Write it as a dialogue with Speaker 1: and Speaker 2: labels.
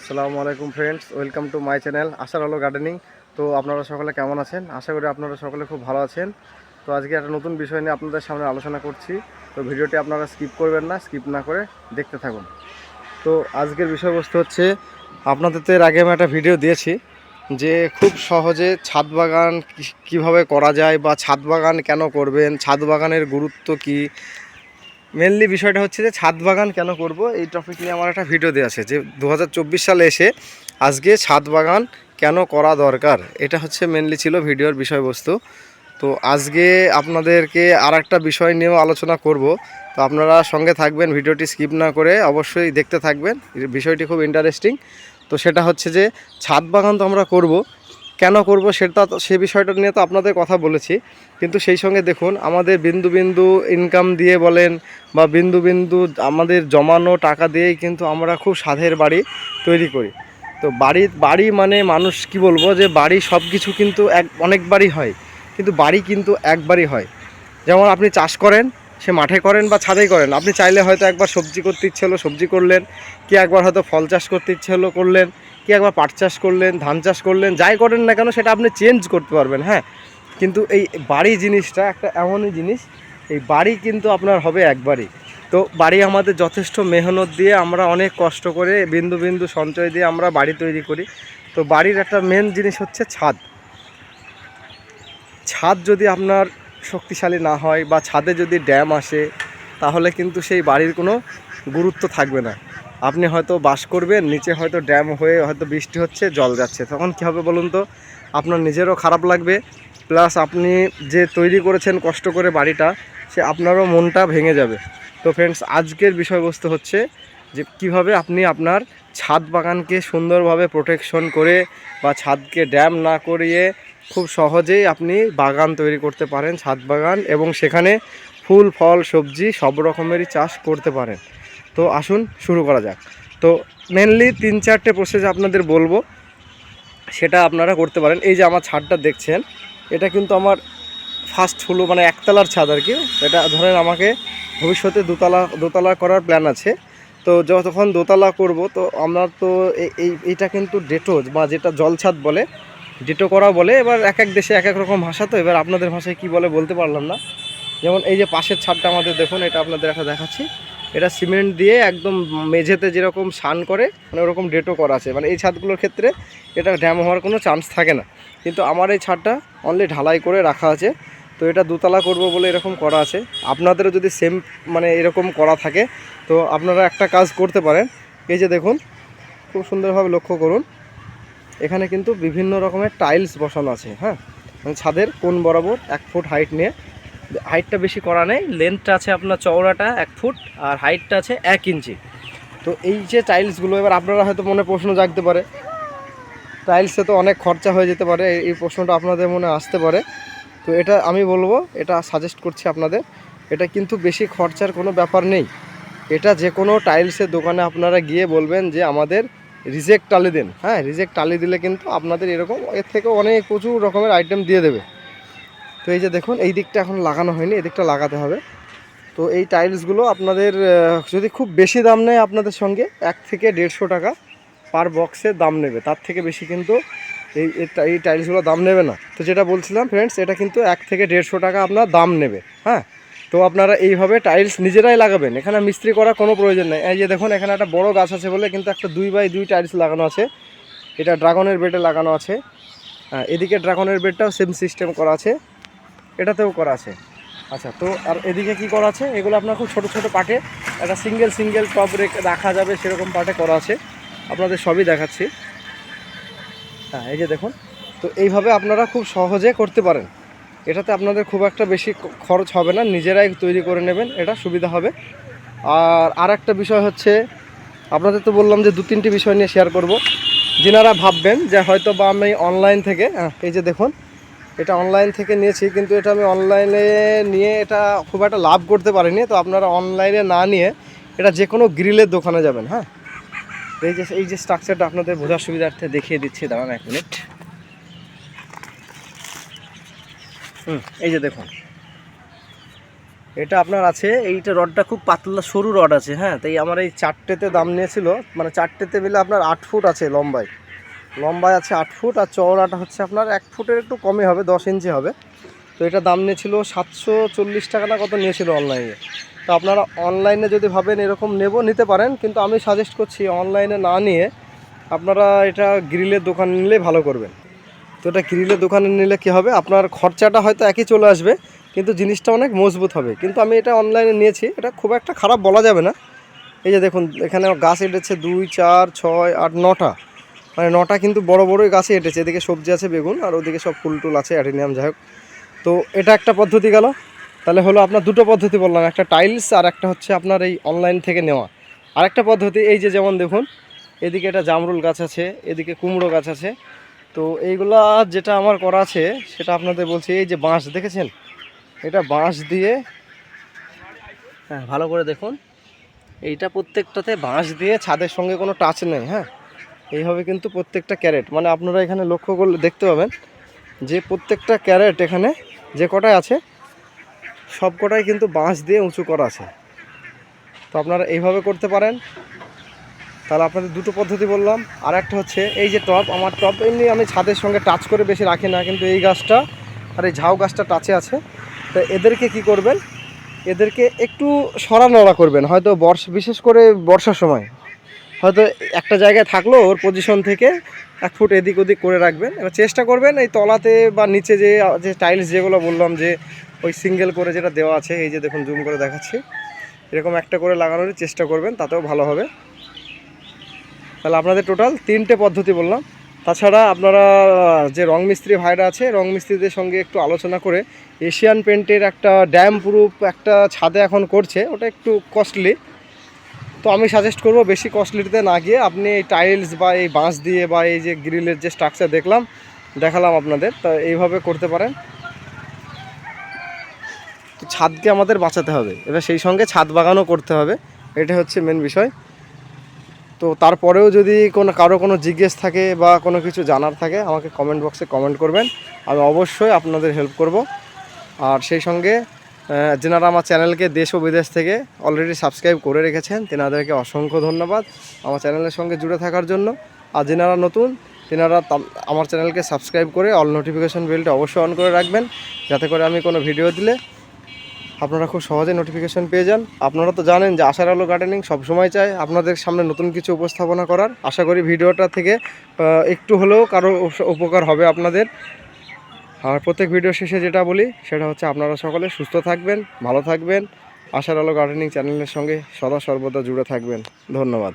Speaker 1: আসসালামু আলাইকুম friends welcome to my channel আশার আলো গার্ডেনিং তো আপনারা সকলে কেমন আছেন? আশা করি আপনারা সকলে খুব ভালো আছেন। তো আজকে একটা নতুন বিষয় নিয়ে আপনাদের সামনে আলোচনা করছি। তো ভিডিওটি আপনারা স্কিপ করবেন না স্কিপ না করে দেখতে থাকুন। তো আজকের বিষয়বস্তু হচ্ছে, আপনাদের তো আগে আমি একটা ভিডিও দিয়েছি যে খুব সহজে ছাদ বাগান কীভাবে করা যায় বা ছাদ বাগান কেন করবেন? ছাদ বাগানের গুরুত্ব কী? মেনলি বিষয়টা হচ্ছে যে ছাদ বাগান কেন করব? এই টপিক নিয়ে আমার একটা ভিডিও দেওয়া আছে যে দু হাজার চব্বিশ সালে এসে আজকে ছাদ বাগান কেন করা দরকার? এটা হচ্ছে মেনলি ছিল ভিডিওর বিষয়বস্তু। তো আজকে আপনাদেরকে আর একটা বিষয় নিয়েও আলোচনা করব। তো আপনারা সঙ্গে থাকবেন, ভিডিওটি স্কিপ না করে অবশ্যই দেখতে থাকবেন। বিষয়টি খুব ইন্টারেস্টিং তো সেটা হচ্ছে যে ছাদ বাগান তো আমরা করব কেন করব সেটা সে বিষয়টা নিয়ে তো আপনাদের কথা বলেছি। কিন্তু সেই সঙ্গে দেখুন, আমাদের বিন্দু বিন্দু ইনকাম দিয়ে বলেন বা বিন্দু বিন্দু আমাদের জমানো টাকা দিয়েই কিন্তু আমরা খুব স্বাদের বাড়ি তৈরি করি। তো বাড়ি বাড়ি মানে মানুষ কি বলব যে বাড়ি সব কিছু কিন্তু এক, অনেকবারই হয়। কিন্তু বাড়ি কিন্তু একবারই হয়। যেমন আপনি চাষ করেন, সে মাঠে করেন বা ছাদেই করেন। আপনি চাইলে হয়তো একবার সবজি করতে ইচ্ছে হলো সবজি করলেন, কি একবার হয়তো ফল চাষ করতে ইচ্ছে হলো করলেন। কি একবার পাট চাষ করলেন, ধান চাষ করলেন, যাই করেন না কেন সেটা আপনি চেঞ্জ করতে পারবেন হ্যাঁ? কিন্তু এই বাড়ি জিনিসটা একটা এমনই জিনিস, এই বাড়ি কিন্তু আপনার হবে একবারই। তো বাড়ি আমাদের যথেষ্ট মেহনত দিয়ে আমরা অনেক কষ্ট করে বিন্দু বিন্দু সঞ্চয় দিয়ে আমরা বাড়ি তৈরি করি। তো বাড়ির একটা মেন জিনিস হচ্ছে ছাদ। ছাদ যদি আপনার শক্তিশালী না হয় বা ছাদে যদি ড্যাম আসে, তাহলে কিন্তু সেই বাড়ির কোনো গুরুত্ব থাকবে না। আপনি হয়তো বাস করবেন, নিচে হয়তো ড্যাম হয়ে হয়তো বৃষ্টি হচ্ছে, জল যাচ্ছে। তখন কী হবে বলুন তো? আপনার নিজেরও খারাপ লাগবে। প্লাস আপনি যে তৈরি করেছেন কষ্ট করে বাড়িটা, সে আপনারও মনটা ভেঙে যাবে। তো ফ্রেন্ডস আজকের বিষয়বস্তু হচ্ছে যে কীভাবে আপনি আপনার ছাদ বাগানকে সুন্দরভাবে প্রোটেকশন করে বা ছাদকে ড্যাম না করিয়ে খুব সহজেই আপনি বাগান তৈরি করতে পারেন, ছাদ বাগান এবং সেখানে ফুল, ফল, সবজি সব রকমেরই চাষ করতে পারেন। তো আসুন, শুরু করা যাক। তো মেনলি তিন চারটে প্রসেস আপনাদের বলব। সেটা আপনারা করতে পারেন। এই যে আমার ছাদটা দেখছেন, এটা কিন্তু আমার ফার্স্ট হলো মানে একতলার ছাদ আর কি। এটা ধরেন আমাকে ভবিষ্যতে দোতলা দোতলা করার প্ল্যান আছে। তো যতক্ষণ দোতলা করব, তো আমরা তো এই- এই, এইটা কিন্তু ডেটো বা যেটা জল ছাদ বলে, ডেটো করা বলে। এবার এক এক দেশে এক এক রকম ভাষা তো, এবার আপনাদের ভাষায় কি বলে বলতে পারলাম না। যেমন এই যে পাশের ছাদটা আমাদের দেখুন, এটা আপনাদের একটা দেখাচ্ছি। এটা সিমেন্ট দিয়ে একদম মেঝেতে যেরকম সান করে মানে ওরকম ডেটো করা আছে। মানে এই ছাদগুলোর ক্ষেত্রে এটা ড্যাম হওয়ার কোনো চান্স থাকে না। কিন্তু আমার এই ছাদটা অনলি ঢালাই করে রাখা আছে। তো এটা দুতলা করব বলে এরকম করা আছে। আপনাদেরও যদি সেম মানে এরকম করা থাকে, তো আপনারা একটা কাজ করতে পারেন। এই যে দেখুন, খুব সুন্দরভাবে লক্ষ্য করুন। এখানে কিন্তু বিভিন্ন রকমের টাইলস বসানো আছে হ্যাঁ? মানে ছাদের কোন বরাবর এক ফুট হাইট নিয়ে হাইটটা বেশি করা নেই লেন্থটা আছে আপনার চওড়াটা এক ফুট আর হাইটটা আছে এক ইঞ্চি। তো এই যে টাইলসগুলো এবার আপনারা হয়তো মনে প্রশ্ন জাগতে পারে। টাইলসে তো অনেক খরচা হয়ে যেতে পারে, এই- প্রশ্নটা আপনাদের মনে আসতে পারে। তো এটা আমি বলব, এটা সাজেস্ট করছি আপনাদের, এটা কিন্তু বেশি খরচার কোনো ব্যাপার নেই। এটা যে কোনো টাইলসের দোকানে আপনারা গিয়ে বলবেন যে, আমাদের রিজেক্ট টালি দিন। হ্যাঁ রিজেক্ট টালি দিলে কিন্তু আপনাদের এরকম, এর থেকে অনেক প্রচুর রকমের আইটেম দিয়ে দেবে। তো এই যে দেখুন, এই দিকটা এখন লাগানো হয়নি, এই দিকটা লাগাতে হবে। তো এই টাইলসগুলো আপনাদের যদি খুব বেশি দাম নেয় আপনাদের সঙ্গে, এক থেকে দেড়শো টাকা পার বক্সে দাম নেবে। তার থেকে বেশি কিন্তু এই, এই- টাইলসগুলো দাম নেবে না। তো যেটা বলছিলাম ফ্রেন্ডস এটা কিন্তু এক থেকে দেড়শো টাকা আপনার দাম নেবে হ্যাঁ? তো আপনারা এইভাবে টাইলস নিজেরাই লাগাবেন। এখানে মিস্ত্রি করার কোনো প্রয়োজন নেই। এই যে দেখুন, এখানে একটা বড় গাছ আছে বলে কিন্তু একটা দুই বাই দুই টাইলস লাগানো আছে। এটা ড্রাগনের বেডে লাগানো আছে। এদিকে ড্রাগনের বেডটাও সেম সিস্টেম করা আছে। এটাতেও করা আছে। আচ্ছা তো আর এদিকে কি করা আছে? এগুলো আপনার খুব ছোটো ছোটো পাটে। একটা সিঙ্গেল সিঙ্গেল টপ রেখে রাখা যাবে, সেরকম পাটে করা আছে। আপনাদের সবই দেখাচ্ছি। হ্যাঁ এই যে দেখুন। তো এইভাবে আপনারা খুব সহজে করতে পারেন। এটাতে আপনাদের খুব একটা বেশি খরচ হবে না। নিজেরাই তৈরি করে নেবেন, এটা সুবিধা হবে। আর আর একটা বিষয় হচ্ছে, আপনাদের তো বললাম যে দু তিনটি বিষয় নিয়ে শেয়ার করব। যিনারা ভাববেন যে হয়তো বা আমি অনলাইন থেকে এই যে দেখুন এটা অনলাইন থেকে নিয়েছি, কিন্তু এটা আমি অনলাইনে নিয়ে এটা খুব একটা লাভ করতে পারিনি। তো আপনারা অনলাইনে না নিয়ে এটা যে কোনো গ্রিলের দোকানে যাবেন হ্যাঁ? এই যে এই যে স্ট্রাকচারটা আপনাদের বোঝার সুবিধার্থে দেখিয়ে দিচ্ছি, দাঁড়ান এক মিনিট হুম, এই যে দেখুন। এটা আপনার আছে, এইটা রডটা খুব পাতলা, সরু রড আছে হ্যাঁ? তাই আমার এই চারটেতে দাম নিয়েছিল মানে চারটেতে মিলে আপনার আট ফুট আছে লম্বায়। লম্বায় আছে আট ফুট আর চওড়াটা হচ্ছে আপনার এক ফুটের একটু কমই হবে, দশ ইঞ্চি হবে। তো এটা দাম নিয়েছিল সাতশো চল্লিশ টাকা না কত নিয়েছিল অনলাইনে। তো আপনারা অনলাইনে যদি ভাবেন এরকম নেব, নিতে পারেন। কিন্তু আমি সাজেস্ট করছি অনলাইনে না নিয়ে আপনারা এটা গ্রিলের দোকান নিলে ভালো করবেন। তো এটা গ্রিলের দোকানে নিলে কী হবে? আপনার খরচাটা হয়তো একই চলে আসবে, কিন্তু জিনিসটা অনেক মজবুত হবে। কিন্তু আমি এটা অনলাইনে নিয়েছি, এটা খুব একটা খারাপ বলা যাবে না। এই যে দেখুন এখানে গাছ এঁটেছে দুই, চার, ছয়, আট, নটা। মানে নটা কিন্তু বড় বড়ই গাছে এঁটেছে। এদিকে সবজি আছে, বেগুন, আর ওদিকে সব ফুল টুল আছে অ্যাডিনিয়াম যাই হোক। তো এটা একটা পদ্ধতি গেল। তাহলে হলো আপনার দুটো পদ্ধতি বললাম, একটা টাইলস আর একটা হচ্ছে আপনার এই অনলাইন থেকে নেওয়া। আর একটা পদ্ধতি, এই যে যেমন দেখুন, এদিকে এটা জামরুল গাছ আছে, এদিকে কুমড়ো গাছ আছে। তো এইগুলা যেটা আমার করা আছে, সেটা আপনাদের বলছি, এই যে বাঁশ, দেখেছেন? এটা বাঁশ দিয়ে হ্যাঁ ভালো করে দেখুন। এইটা প্রত্যেকটাতে বাঁশ দিয়ে ছাদের সঙ্গে কোনো টাচ নেই হ্যাঁ? এইভাবে কিন্তু প্রত্যেকটা ক্যারেট মানে আপনারা এখানে লক্ষ্য করলে দেখতে পাবেন যে প্রত্যেকটা ক্যারেট এখানে যে কটায় আছে, সব কটাই কিন্তু বাঁশ দিয়ে উঁচু করা আছে। তো আপনারা এইভাবে করতে পারেন। তাহলে আপনাদের দুটো পদ্ধতি বললাম। আর একটা হচ্ছে, এই যে টব, আমার টব এমনি আমি ছাদের সঙ্গে টাচ করে বেশি রাখি না, কিন্তু এই গাছটা আর এই ঝাউ গাছটা টাচে আছে। তো এদেরকে কি করবেন? এদেরকে একটু সরানোড়া করবেন, হয়তো বর্ষ, বিশেষ করে বর্ষার সময়। হয়তো একটা জায়গায় থাকল ওর পজিশন থেকে, এক ফুট এদিক ওদিক করে রাখবেন। এবার চেষ্টা করবেন এই তলাতে বা নিচে যে যে টাইলস যেগুলো বললাম যে, ওই সিঙ্গেল করে যেটা দেওয়া আছে, এই যে দেখুন জুম করে দেখাচ্ছি। এরকম একটা করে লাগানোর চেষ্টা করবেন, তাতেও ভালো হবে। তাহলে আপনাদের টোটাল তিনটে পদ্ধতি বললাম। তাছাড়া আপনারা, যে রং মিস্ত্রি ভাইরা আছে, রং মিস্ত্রিদের সঙ্গে একটু আলোচনা করে, এশিয়ান পেন্টের একটা ড্যাম প্রুফ একটা ছাদে এখন করছে, ওটা একটু কস্টলি তো আমি সাজেস্ট করব বেশি কস্টলিতে না গিয়ে আপনি এই টাইলস বা এই বাঁশ দিয়ে বা এই যে গ্রিলের যে স্ট্রাকচার দেখলাম, দেখালাম আপনাদের। তা এইভাবে করতে পারেন। তো ছাদকে আমাদের বাঁচাতে হবে। এবার সেই সঙ্গে ছাদ বাগানও করতে হবে। এটা হচ্ছে মেন বিষয়। তো তারপরেও যদি কোনো, কারও কোনো জিজ্ঞেস থাকে বা কোনো কিছু জানার থাকে, আমাকে কমেন্ট বক্সে কমেন্ট করবেন। আমি অবশ্যই আপনাদের হেল্প করব। আর সেই সঙ্গে যেনারা আমার চ্যানেলকে দেশ ও বিদেশ থেকে অলরেডি সাবস্ক্রাইব করে রেখেছেন, তেনাদেরকে অসংখ্য ধন্যবাদ আমার চ্যানেলের সঙ্গে জুড়ে থাকার জন্য। আর যেনারা নতুন, তেনারা আমার চ্যানেলকে সাবস্ক্রাইব করে অল নোটিফিকেশন বেলটা অবশ্যই অন করে রাখবেন, যাতে করে আমি কোনো ভিডিও দিলে আপনারা খুব সহজে নোটিফিকেশন পেয়ে যান। আপনারা তো জানেন যে আশার আলো গার্ডেনিং সবসময় চায়, আপনাদের সামনে নতুন কিছু উপস্থাপনা করার। আশা করি ভিডিওটা থেকে একটু হলেও কারও উপকার হবে আপনাদের। আর প্রত্যেক ভিডিও শেষে যেটা বলি, সেটা হচ্ছে আপনারা সকলে সুস্থ থাকবেন, ভালো থাকবেন। আশার আলো গার্ডেনিং চ্যানেলের সঙ্গে সদা সর্বদা জুড়ে থাকবেন। ধন্যবাদ।